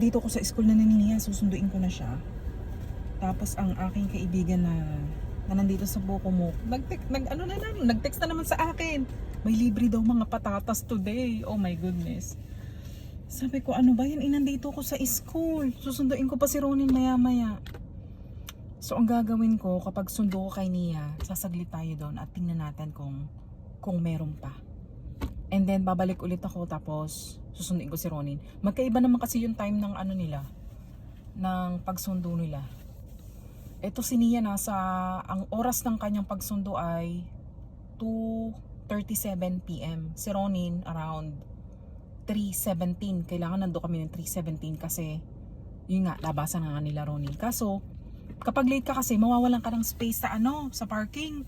nandito ko sa school na naniniya, susunduin ko na siya. Tapos ang aking kaibigan na, na nandito sa buko mo, nag, nag ano na lang, nag-text na naman sa akin. May libre daw mga patatas today. Oh my goodness. Sabi ko, ano ba yan? Inandito ko sa school. Susunduin ko pa si Ronin maya-maya. So, ang gagawin ko, kapag sundo ko kay Nia, sasaglit tayo doon at tingnan natin kung, kung meron pa. And then, babalik ulit ako tapos susunduin ko si Ronin. Magkaiba naman kasi yung time ng ano nila, ng pagsundo nila. Ito si Nia nasa, ang oras ng kanyang pagsundo ay 2.37 p.m. Si Ronin around 3.17. Kailangan nando kami ng 3.17 kasi yun nga, labasan nga nila Ronin. Kaso, kapag late ka kasi, mawawalan ka ng space sa ano, sa parking.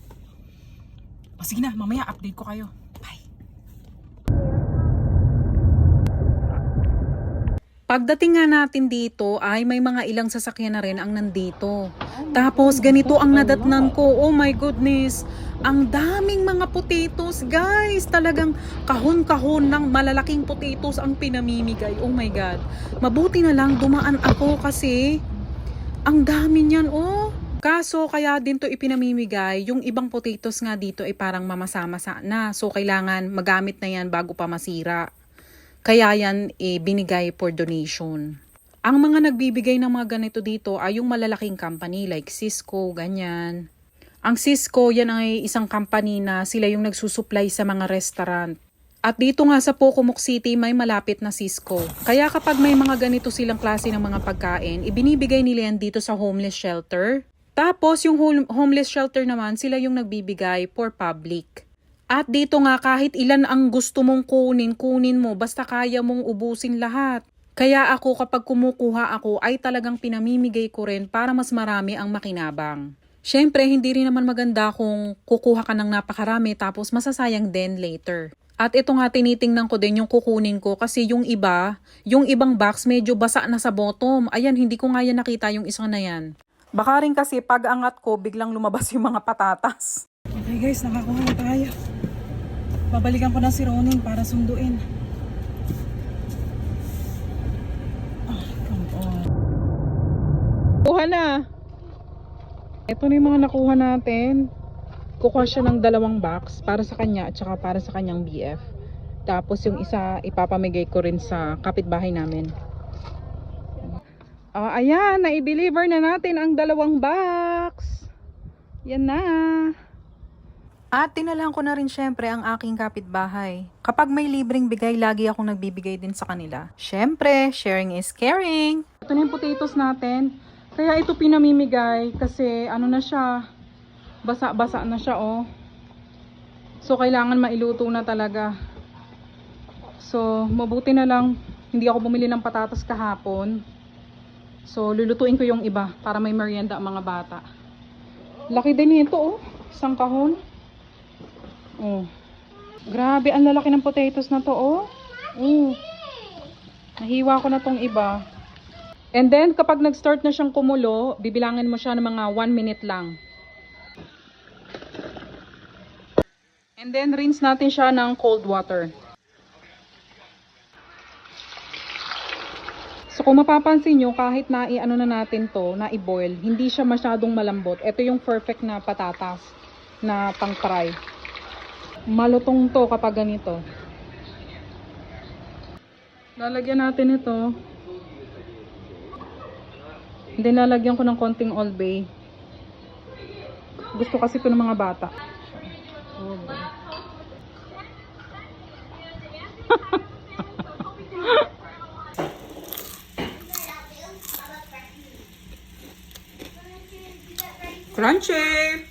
O sige na, mamaya update ko kayo. Pagdating nga natin dito ay may mga ilang sasakyan na rin ang nandito. Tapos ganito ang nadatnan ko. Oh my goodness. Ang daming mga potatoes guys. Talagang kahon-kahon ng malalaking potatoes ang pinamimigay. Oh my God. Mabuti na lang dumaan ako kasi ang dami niyan oh. Kaso kaya din to ipinamimigay, yung ibang potatoes nga dito ay parang mamasama-sa na. So kailangan magamit na yan bago pa masira. Kaya yan eh, for donation. Ang mga nagbibigay ng mga ganito dito ay yung malalaking company like Cisco, ganyan. Ang Cisco, yan ay isang company na sila yung nagsusupply sa mga restaurant. At dito nga sa Pocomoc City may malapit na Cisco. Kaya kapag may mga ganito silang klase ng mga pagkain, ibinibigay nila yan dito sa homeless shelter. Tapos yung home- homeless shelter naman, sila yung nagbibigay for public. At dito nga kahit ilan ang gusto mong kunin, kunin mo basta kaya mong ubusin lahat. Kaya ako kapag kumukuha ako ay talagang pinamimigay ko rin para mas marami ang makinabang. Siyempre, hindi rin naman maganda kung kukuha ka ng napakarami tapos masasayang din later. At ito nga tinitingnan ko din yung kukunin ko kasi yung iba, yung ibang box medyo basa na sa bottom. Ayan, hindi ko nga yan nakita yung isang na yan. Baka rin kasi pag angat ko, biglang lumabas yung mga patatas. Okay guys, nakakuha na tayo. Babalikan ko na si Ronin para sunduin. Ah, come on. Kuha na. Ito na yung mga nakuha natin. Kukuha siya ng dalawang box para sa kanya at saka para sa kanyang BF. Tapos yung isa ipapamigay ko rin sa kapitbahay namin. Oh, ayan, na-deliver na natin ang dalawang box. Yan na. At tinalahan ko na rin syempre ang aking kapitbahay. Kapag may libreng bigay, lagi akong nagbibigay din sa kanila. Syempre, sharing is caring. Ito na yung potatoes natin. Kaya ito pinamimigay kasi ano na siya, basa-basa na siya oh. So kailangan mailuto na talaga. So mabuti na lang hindi ako bumili ng patatas kahapon. So lulutuin ko yung iba para may merienda ang mga bata. Laki din nito oh, isang kahon. Oh. Grabe, ang lalaki ng potatoes na to oh. Oh. Nahiwa ko na tong iba. And then, kapag nag-start na siyang kumulo, bibilangin mo siya ng mga 1 minute lang. And then, rinse natin siya ng cold water. So, kung mapapansin nyo, kahit na i-ano na natin to, na i-boil, hindi siya masyadong malambot. Ito yung perfect na patatas na pang-fry. Malutong to kapag ganito. Lalagyan natin ito. Hindi lalagyan ko ng konting Old Bay. Gusto kasi ito ng mga bata. Old Bay. Crunchy!